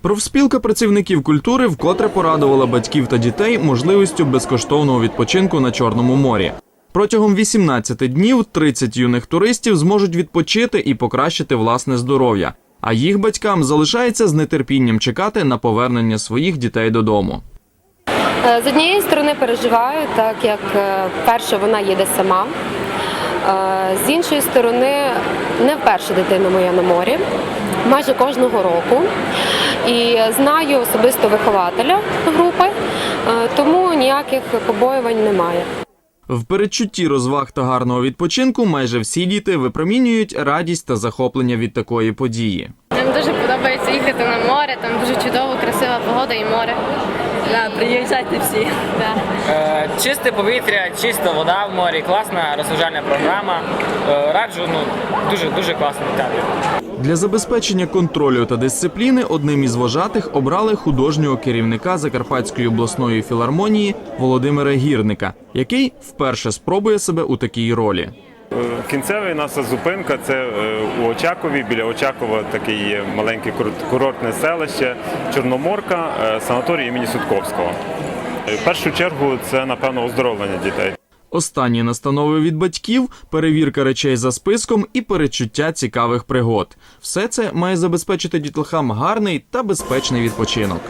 Профспілка працівників культури вкотре порадувала батьків та дітей можливістю безкоштовного відпочинку на Чорному морі. Протягом 18 днів 30 юних туристів зможуть відпочити і покращити власне здоров'я. А їх батькам залишається з нетерпінням чекати на повернення своїх дітей додому. Е, З однієї сторони переживаю, так як е, перше вона їде сама. Е, З іншої сторони, не вперше дитина моя на морі, майже кожного року. І знаю особисто вихователя групи, е, тому ніяких побоювань немає. В передчутті розваг та гарного відпочинку майже всі діти випромінюють радість та захоплення від такої події. Нам дуже подобається їхати на море, там дуже чудово, красива погода і море. Да, приїжджайте всі. Да. Е, Чисте повітря, чиста вода в морі, класна розважальна програма. Е, Раджу, ну дуже дуже класний театр. Для забезпечення контролю та дисципліни одним із вожатих обрали художнього керівника Закарпатської обласної філармонії Володимира Гірника, який вперше спробує себе у такій ролі. Е, Кінцева наша зупинка це е, у Очакові. Біля Очакова таке є маленьке курортне селище Чорноморка, е, санаторій імені Судковського. В першу чергу це напевно оздоровлення дітей. Останні настанови від батьків, перевірка речей за списком і перечуття цікавих пригод. Все це має забезпечити дітлахам гарний та безпечний відпочинок.